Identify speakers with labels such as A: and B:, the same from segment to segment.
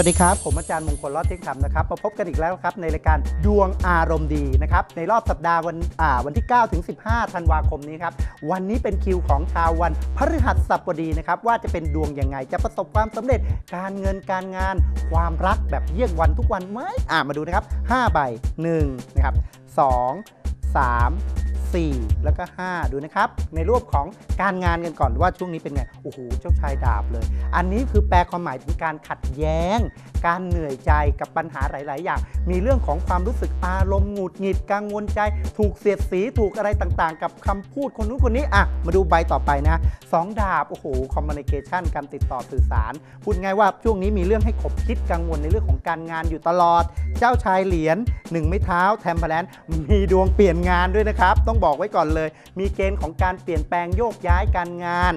A: สวัสดีครับ ผมอาจารย์มงคลรอดเที่ยงธรรมนะครับ มาพบกันอีกแล้วครับในรายการดวงอารมณ์ดีนะครับ ในรอบสัปดาห์วันอ่าวันที่ 9 ถึง 15 ธันวาคมนี้ครับ วันนี้เป็นคิวของชาววันพฤหัสบดีนะครับ ว่าจะเป็นดวงยังไง จะประสบความสำเร็จการเงินการงาน ความรักแบบเยี่ยงวันทุกวันไหมอ่ามาดูนะครับ5ใบ1นะครับ2 3 4 แล้วก็ 5 ดูนะครับ ในรูปของการงานกันก่อนว่าช่วงนี้เป็นไง โอ้โห เจ้าชายดาบเลย อันนี้คือแปลความหมายถึงการขัดแย้ง การเหนื่อยใจกับปัญหาหลาย ๆ อย่าง มีเรื่องของความรู้สึกอารมณ์หงุดหงิดกังวลใจ ถูกเสียดสีถูกอะไรต่าง ๆ กับคำพูดคนนู้นคนนี้อะมาดูใบต่อไปนะสองดาบ โอ้โหคอมมูนิเคชันการติดต่อสื่อสาร พูดง่ายว่าช่วงนี้มีเรื่องให้ขบคิดกังวลในเรื่องของการงานอยู่ตลอด เจ้าชายเหรียญหนึ่งไม้เท้าแทมเพลนมีดวงเปลี่ยนงานด้วยนะครับต้องบอกไว้ก่อนเลย มีเกณฑ์ของการเปลี่ยนแปลงโยกย้ายการงาน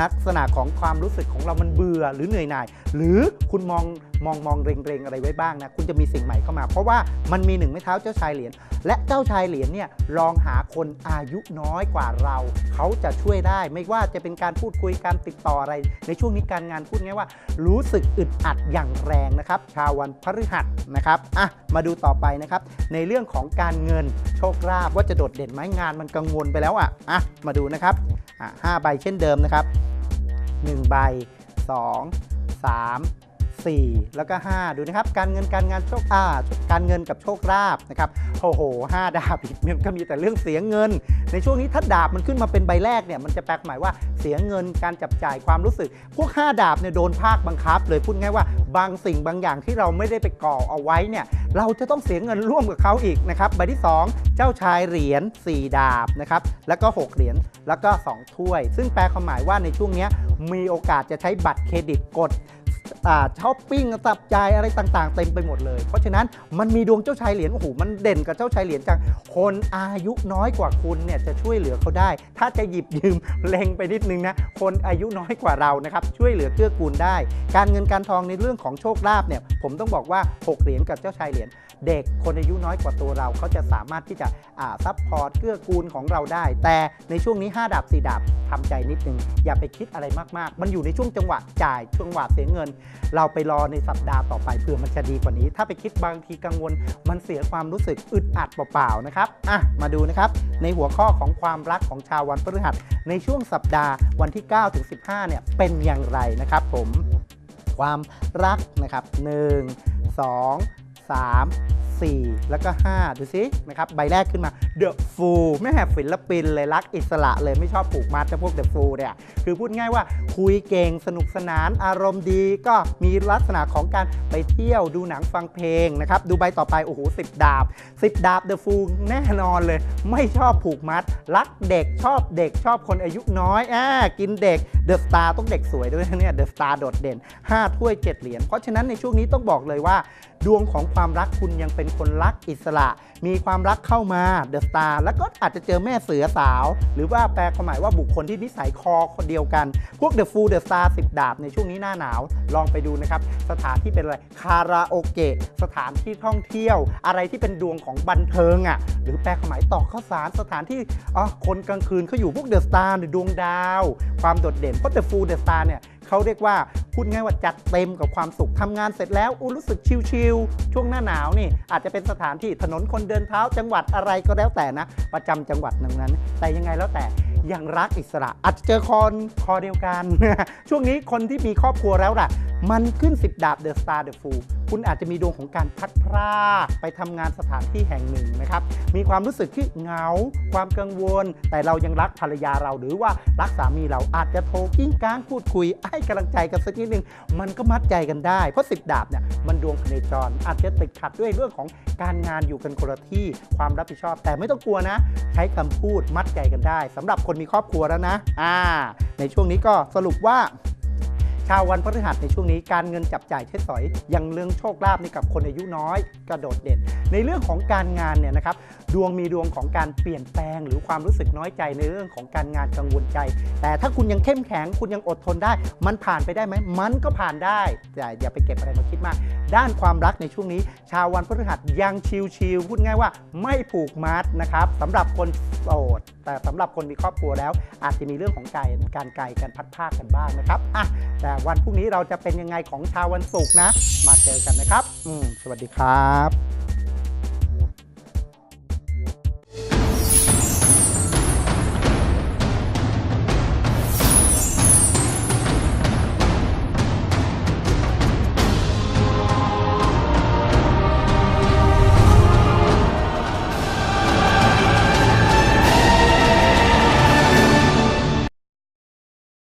A: ลักษณะของความรู้สึกของเรามันเบื่อหรือเหนื่อยหน่าย หรือคุณมองมองมองเรงเรงอะไรไว้บ้างนะคุณจะมีสิ่งใหม่เข้ามา เพราะว่ามันมีหนึ่งไม้เท้าเจ้าชายเหรียญและเจ้าชายเหรียญเนี่ยลองหาคนอายุน้อยกว่าเรา เขาจะช่วยได้ไม่ว่าจะเป็นการพูดคุยการติดต่ออะไร ในช่วงนี้การงานพูดง่ายว่า รู้สึกอึดอัดอย่างแรงนะครับชาววันพฤหัสนะครับอะมาดูต่อไปนะครับ ในเรื่องของการเงินโชคลาภว่าจะโดดเด่นไหมงานมันกังวลไปแล้วอะอะมาดูนะครับอะห้าใบเช่นเดิมนะครับ 1 ใบ 2 3 4 แล้วก็ 5 ดูนะครับ การเงินการงานโชคอาการเงินกับโชคลาภนะครับโอ้โหห้าดาบอีกมันก็มีแต่เรื่องเสียเงิน ในช่วงนี้ถ้าดาบมันขึ้นมาเป็นใบแรกเนี่ยมันจะแปลหมายว่าเสียเงินการจับจ่ายความรู้สึก พวก 5 ดาบเนี่ยโดนภาคบังคับ เลยพูดง่ายว่าบางสิ่งบางอย่างที่เราไม่ได้ไปก่อเอาไว้เนี่ยเราจะต้องเสียเงินร่วมกับเขาอีกนะครับใบที่ 2 เจ้าชายเหรียญ4 ดาบนะครับแล้วก็ 6 เหรียญแล้วก็ 2 ถ้วย ซึ่งแปลความหมายว่าในช่วงนี้มีโอกาสจะใช้บัตรเครดิตกด ช้อปปิ้งตับจ่ายอะไรต่างๆ เต็มไปหมดเลย เพราะฉะนั้นมันมีดวงเจ้าชายเหรียญโอ้โหมันเด่นกับเจ้าชายเหรียญจังคนอายุน้อยกว่าคุณเนี่ยจะช่วยเหลือเขาได้ ถ้าจะหยิบยืมเล็งไปนิดนึงนะคนอายุน้อยกว่าเรานะครับช่วยเหลือเกื้อกูลได้ การเงินการทองในเรื่องของโชคลาภเนี่ยผมต้องบอกว่า 6 เหรียญกับเจ้าชายเหรียญเด็กคนอายุน้อยกว่าตัวเราเขาจะสามารถที่จะอ่าซัพพอร์ตเกื้อกูลของเราได้ แต่ในช่วงนี้ 5ดาบ4ดาบทำใจนิดนึง อย่าไปคิดอะไรมากๆ มันอยู่ในช่วงจังหวะจ่ายช่วงหวะเสียเงินเราไปรอในสัปดาห์ต่อไปเพื่อมันจะดีกว่านี้ ถ้าไปคิดบางทีกังวล มันเสียความรู้สึกอึดอัดเปล่าๆนะครับอะมาดูนะครับ ในหัวข้อของความรักของชาววันพฤหัส ในช่วงสัปดาห์วันที่9ถึง15เนี่ยเป็นอย่างไรนะครับ ผมความรักนะครับ 1 2 3 4 แล้วก็ 5 ดูสินะครับ ใบแรกขึ้นมา The Fool แม่ศิลปินเลยรักอิสระเลยไม่ชอบผูกมัดจะพวก The Fool เนี่ยคือพูดง่ายว่าคุยเก่งสนุกสนานอารมณ์ดี ก็มีลักษณะของการไปเที่ยวดูหนังฟังเพลงนะครับ ดูใบต่อไป โอ้โหสิบดาบ10ดาบ The Fool แน่นอนเลย ไม่ชอบผูกมัด รักเด็กชอบเด็กชอบคนอายุน้อยอ่ากินเด็ก The Star ต้องเด็กสวยด้วยนะเนี่ย The Star โดดเด่น 5 ถ้วย 7 เหรียญเพราะฉะนั้นในช่วงนี้ต้องบอกเลยว่า ดวงของความรักคุณยังเป็นคนรักอิสระมีความรักเข้ามาเดอะสตาร์แล้วก็อาจจะเจอแม่เสือสาว หรือว่าแปลความหมายว่าบุคคลที่นิสัยคอคนเดียวกัน พวกเดอะฟูลเดอะสตาร์สิบดาบในช่วงนี้หน้าหนาว ลองไปดูนะครับ สถานที่เป็นอะไรคาราโอเกะสถานที่ท่องเที่ยว อะไรที่เป็นดวงของบันเทิงอะหรือแปลความหมายต่อข้าวสารสถานที่อ๋อคนกลางคืนเขาอยู่พวกเดอะสตาร์หรือดวงดาว ความโดดเด่นเพราะเดอะฟูลเดอะสตาร์เนี่ยเขาเรียกว่า พูดง่ายว่าจัดเต็มกับความสุขทำงานเสร็จแล้วอู้รู้สึกชิลๆช่วงหน้าหนาวนี่ อาจจะเป็นสถานที่ถนนคนเดินเท้าจังหวัดอะไรก็แล้วแต่นะ ประจำจังหวัดนั้น แต่ยังไงแล้วแต่ยังรักอิสระอาจจะเจอคนคอเดียวกัน ช่วงนี้คนที่มีครอบครัวแล้วล่ะ มันขึ้น 10 ดาบเดอะสตาร์เดอะฟูคุณอาจจะมีดวงของการพัดพรากไปทำงานสถานที่แห่งหนึ่งนะครับ มีความรู้สึกที่เหงา ความกังวล แต่เรายังรักภรรยาเราหรือว่ารักสามีเราอาจจะโทรกิ้งก้างพูดคุยให้กำลังใจกันสักนิดนึง มันก็มัดใจกันได้ เพราะสิบดาบเนี่ยมันดวงพเนจร อาจจะติดขัดด้วยเรื่องของการงานอยู่กันคนละที่ความรับผิดชอบ แต่ไม่ต้องกลัวนะ ใช้คำพูดมัดใจกันได้สำหรับคนมีครอบครัวแล้วนะ อ่า ในช่วงนี้ก็สรุปว่า ชาววันพฤหัสในช่วงนี้การเงินจับจ่ายใช้สอย ยังเรื่องโชคลาภนี่กับคนอายุน้อยกระโดดเด่น ในเรื่องของการงานเนี่ยนะครับ ดวงมีดวงของการเปลี่ยนแปลง หรือความรู้สึกน้อยใจในเรื่องของการงานกังวลใจ แต่ถ้าคุณยังเข้มแข็งคุณยังอดทนได้ มันผ่านไปได้ไหมมันก็ผ่านได้แต่อย่าไปเก็บอะไรมาคิดมาก ด้านความรักในช่วงนี้ ชาววันพฤหัสยังชิลๆพูดง่ายว่าไม่ผูกมัดนะครับสำหรับคนโสดแต่สำหรับคนมีครอบครัวแล้ว อาจจะมีเรื่องของไกลการไกลการพัดภาคกันบ้างนะครับอะแต่วันพรุ่งนี้เราจะเป็นยังไงของชาววันศุกร์นะ มาเจอกันนะครับ อืมสวัสดีครับ